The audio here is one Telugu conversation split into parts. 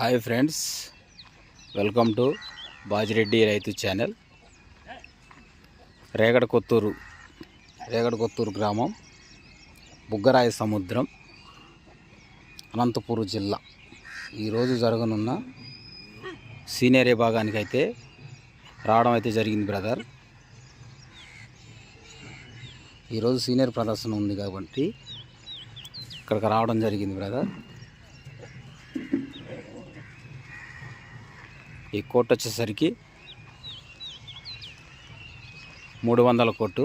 Hi friends welcome to Bajireddy రైతు ఛానల్. రేగడ కొత్తూరు రేగడ కొత్తూరు గ్రామం బుగ్గరాయ సముద్రం అనంతపురం జిల్లా. ఈరోజు జరగనున్న సీనియర్ విభాగానికి అయితే రావడం అయితే జరిగింది బ్రదర్. ఈరోజు సీనియర్ ప్రదర్శన ఉంది కాబట్టి ఇక్కడికి రావడం జరిగింది బ్రదర్. ఈ కోట్ వచ్చేసరికి మూడు వందల కోటు.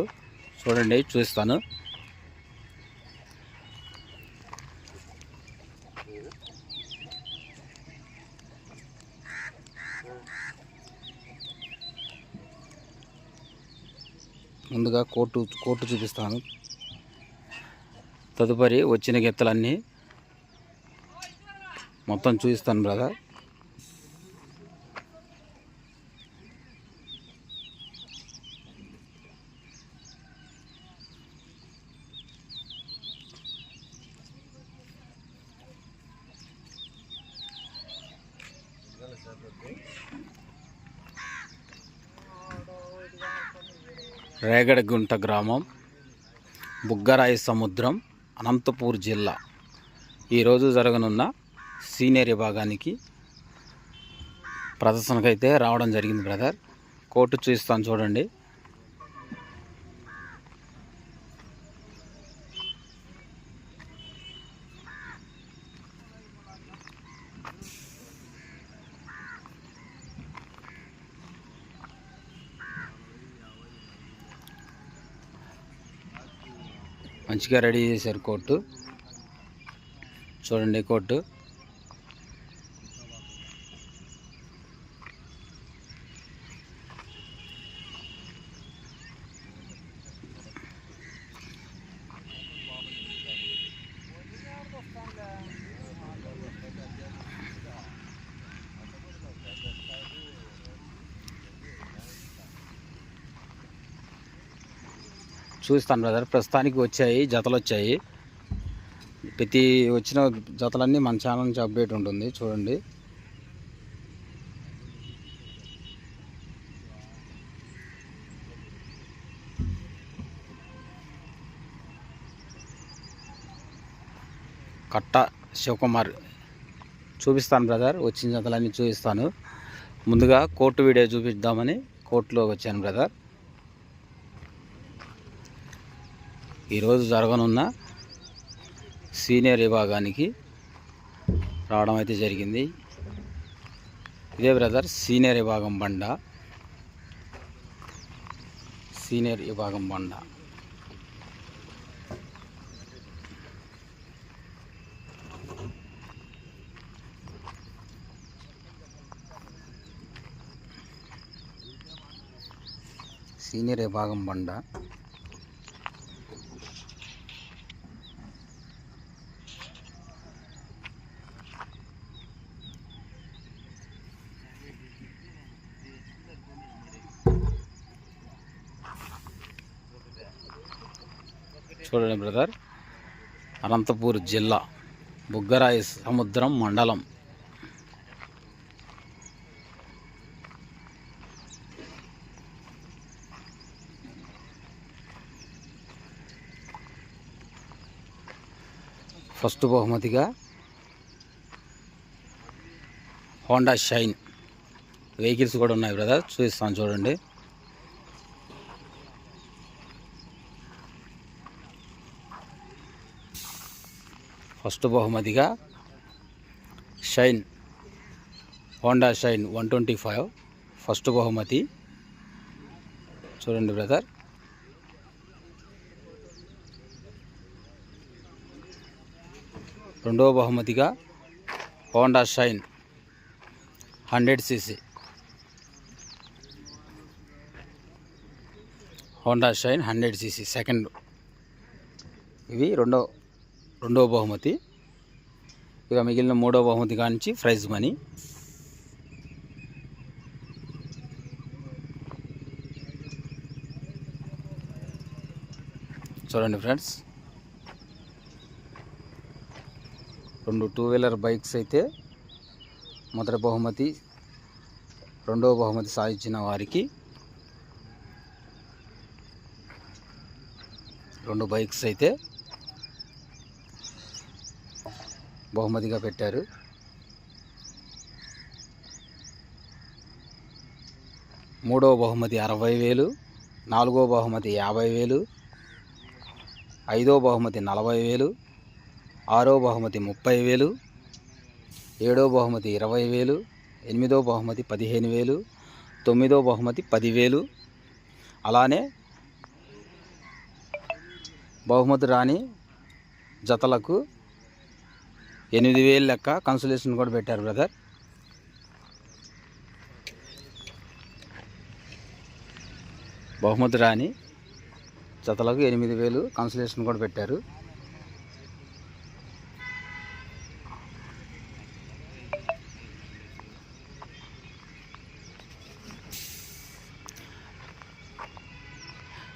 చూడండి చూస్తాను. ముందుగా కోటు కోటు చూపిస్తాను. తదుపరి వచ్చిన గెత్తలన్నీ మొత్తం చూపిస్తాను బ్రదర్. రేగడగుంట గ్రామం బుగ్గరాయి సముద్రం అనంతపూర్ జిల్లా. ఈరోజు జరగనున్న సీనియర్ విభాగానికి ప్రదర్శనకైతే రావడం జరిగింది బ్రదర్. కోర్టు చూస్తాను చూడండి. మంచిగా రెడీ చేశారు కోర్టు. చూడండి కోర్టు. చూస్తాను బ్రదర్ ప్రస్తుతానికి వచ్చాయి జతలు వచ్చాయి. ప్రతి వచ్చిన జతలన్నీ మన ఛానల్ నుంచి అప్డేట్ ఉంటుంది. చూడండి. కట్ట శివకుమార్ చూపిస్తాను బ్రదర్ వచ్చిన జతలన్నీ చూపిస్తాను. ముందుగా కోర్టు వీడియో చూపిద్దామని కోర్టులో వచ్చాను బ్రదర్ ఈరోజు జరగనున్న సీనియర్ విభాగానికి రావడం అయితే జరిగింది. ఇదే బ్రదర్ సీనియర్ విభాగం బండ. సీనియర్ విభాగం బండ. సీనియర్ విభాగం బండ. చూడండి బ్రదర్. అనంతపూర్ జిల్లా బుగ్గరాయి సముద్రం మండలం. ఫస్ట్ బహుమతిగా హోండా షైన్ వెహికల్స్ కూడా ఉన్నాయి బ్రదర్. చూపిస్తాను చూడండి. ఫస్ట్ బహుమతిగా Shine Honda Shine one twenty five first బహుమతి. చూడండి బ్రదర్. రెండవ బహుమతిగా Honda Shine hundred CC. Honda Shine hundred CC second. ఇవి రెండో రెండవ బహుమతి. ఇక మిగిలిన మూడవ బహుమతి కానించి ప్రైజ్ మనీ. చూడండి ఫ్రెండ్స్. రెండు టూ వీలర్ బైక్స్ అయితే మొదటి బహుమతి రెండవ బహుమతి సాధించిన వారికి రెండు బైక్స్ అయితే బహుమతిగా పెట్టారు. మూడవ బహుమతి అరవై వేలు నాలుగో బహుమతి యాభై వేలు ఐదో బహుమతి నలభై వేలు ఆరో బహుమతి ముప్పై వేలు ఏడో బహుమతి ఇరవై వేలు ఎనిమిదో బహుమతి పదిహేను వేలు తొమ్మిదో బహుమతి పదివేలు అలానే బహుమతి రాని జతలకు ఎనిమిది వేలు లెక్క కన్సలేషన్ కూడా పెట్టారు బ్రదర్ బహుమతి రాని జతలకు ఎనిమిది వేలు కన్సలేషన్ కూడా పెట్టారు.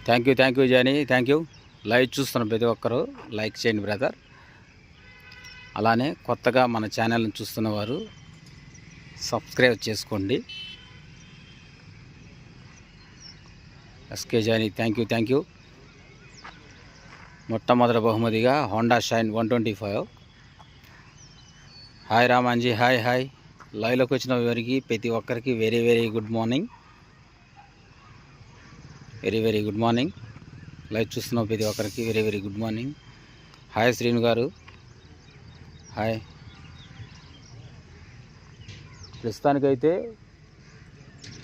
Thank you thank you Jani thank you live చూస్తున్న ప్రతి ఒక్కరూ లైక్ చేయండి బ్రదర్ అలానే కొత్తగా మన ఛానల్ని చూస్తున్నవారు సబ్స్క్రైబ్ చేసుకోండి. SK Jani thank you thank you మొట్టమొదటి బహుమతిగా Honda Shine one twenty five. Hi Ramanji hi hi. లైవ్లోకి వచ్చిన వారికి ప్రతి ఒక్కరికి very very good morning very very good morning live చూస్తున్న ప్రతి ఒక్కరికి very very good morning hi Sreenu గారు. హాయ్. ప్రస్తుతానికైతే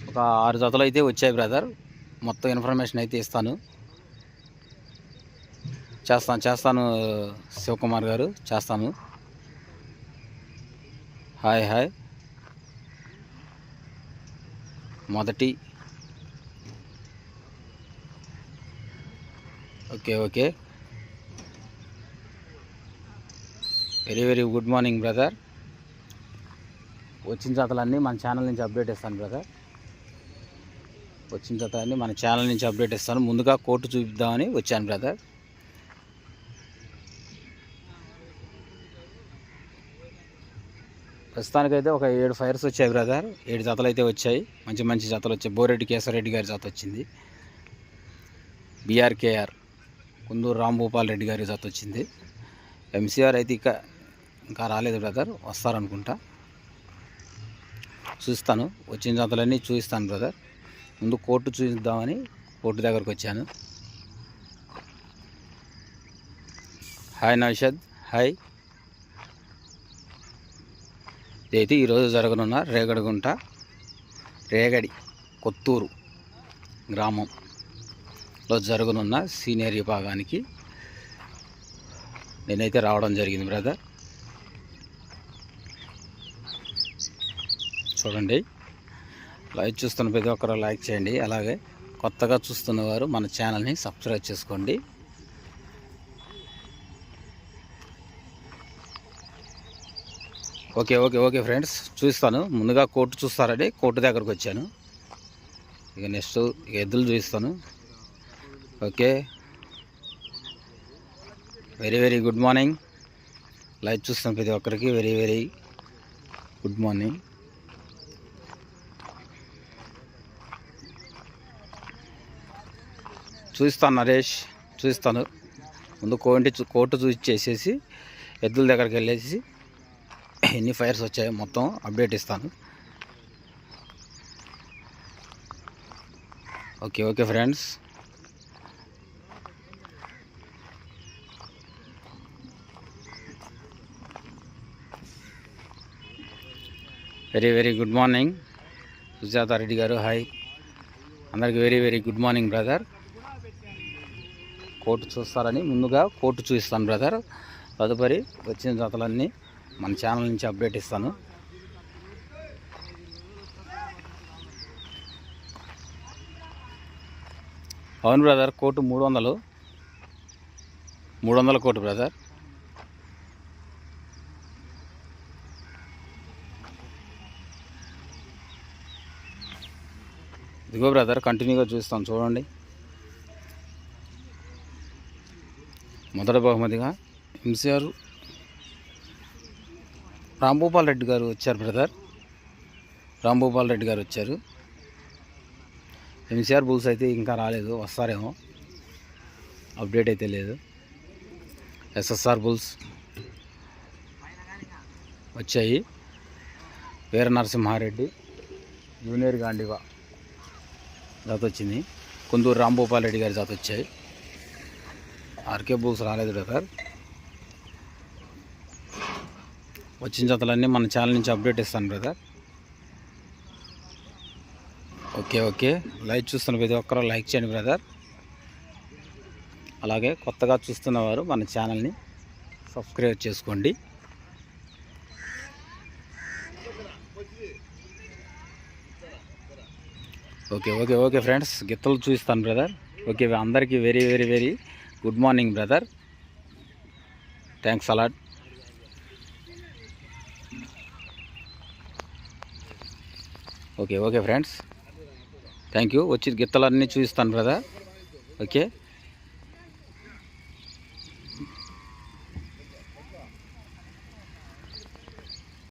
ఒక ఆరు జతలు అయితే వచ్చాయి బ్రదర్. మొత్తం ఇన్ఫర్మేషన్ అయితే ఇస్తాను. చేస్తాను చేస్తాను శివకుమార్ గారు. చేస్తాను. Hi hi. మొదటి. Okay okay. Very very good morning brother. వచ్చిన జతలన్నీ మన ఛానల్ నుంచి అప్డేట్ ఇస్తాను బ్రదర్. వచ్చిన జాతలన్నీ మన ఛానల్ నుంచి అప్డేట్ ఇస్తాను. ముందుగా కోర్టు చూపిద్దామని వచ్చాను బ్రదర్. ప్రస్తుతానికైతే ఒక ఏడు ఫైర్స్ వచ్చాయి బ్రదర్. ఏడు జతలు అయితే వచ్చాయి. మంచి మంచి జతలు వచ్చాయి. బోరెడ్డి కేశవరెడ్డి గారి జత వచ్చింది. బీఆర్కేఆర్ కుందూరు రాంభూపాల్ రెడ్డి గారి జత వచ్చింది. ఎంసీఆర్ అయితే ఇక ఇంకా రాలేదు బ్రదర్ వస్తారనుకుంటా. చూస్తాను వచ్చిన జాతలన్నీ చూపిస్తాను బ్రదర్. ముందు కోర్టు చూపిద్దామని కోర్టు దగ్గరకు వచ్చాను. Hi Naushad hi. ఇదైతే ఈరోజు జరగనున్న రేగడిగుంట రేగడి కొత్తూరు గ్రామంలో జరగనున్న సీనియర్ విభాగానికి నేనైతే రావడం జరిగింది బ్రదర్. చూడండి. లైక్ చూస్తున్న ప్రతి ఒక్కరు లైక్ చేయండి. అలాగే కొత్తగా చూస్తున్న వారు మన ఛానల్ని సబ్స్క్రైబ్ చేసుకోండి. ఓకే ఓకే ఓకే ఫ్రెండ్స్ చూస్తాను. ముందుగా కోర్టు చూస్తారండి. కోర్టు దగ్గరకు వచ్చాను. ఇక నెక్స్ట్ ఎద్దులు చూపిస్తాను. Okay very very good morning live చూస్తాను ప్రతి ఒక్కరికి వెరీ వెరీ గుడ్ మార్నింగ్ చూస్తాను నరేష్ చూస్తాను. ముందు కోంటి కోర్టు చూసేసి ఎద్దుల దగ్గరికి వెళ్ళేసి ఎన్ని ఫైర్స్ వచ్చాయో మొత్తం అప్డేట్ ఇస్తాను. Okay okay friends. Very very good morning. Sujatha Reddy గారు హాయ్. అందరికి very very good morning brother. Court చూస్తారని ముందుగా కోర్టు చూపిస్తాను బ్రదర్ తదుపరి వచ్చిన జతలన్నీ మన ఛానల్ నుంచి అప్డేట్ ఇస్తాను. అవును బ్రదర్ కోటు మూడు వందలు. మూడు వందల కోటు బ్రదర్ ఇదిగో బ్రదర్ కంటిన్యూగా చూస్తాం చూడండి. మొదటి బహుమతిగా ఎంసీఆర్ రాంభూపాల్ రెడ్డి గారు వచ్చారు బ్రదర్. రాంభూపాల్ రెడ్డి గారు వచ్చారు. ఎంసీఆర్ బుల్స్ అయితే ఇంకా రాలేదు వస్తారేమో. అప్డేట్ అయితే లేదు. ఎస్ఎస్ఆర్ బుల్స్ వచ్చాయి. వీర నరసింహారెడ్డి జూనియర్ గాండివా జాత వచ్చింది కుందూరు రాంభూపాల్ రెడ్డి గారి జాత వచ్చాయి ఆర్కే బుల్స్ రాలేదు బ్రదర్ వచ్చిన జతలన్నీ మన ఛానల్ నుంచి అప్డేట్ ఇస్తాను బ్రదర్ ఓకే ఓకే లైక్ చూస్తున్న ప్రతి ఒక్కరూ లైక్ చేయండి బ్రదర్ అలాగే కొత్తగా చూస్తున్నవారు మన ఛానల్ని సబ్స్క్రైబ్ చేసుకోండి. ఓకే ఓకే ఓకే ఫ్రెండ్స్ గిత్తలు చూస్తాను బ్రదర్ ఓకే అందరికీ very very very good morning brother. Thanks a lot okay okay friends thank you వచ్చి గిత్తలన్నీ చూపిస్తాను బ్రదర్ ఓకే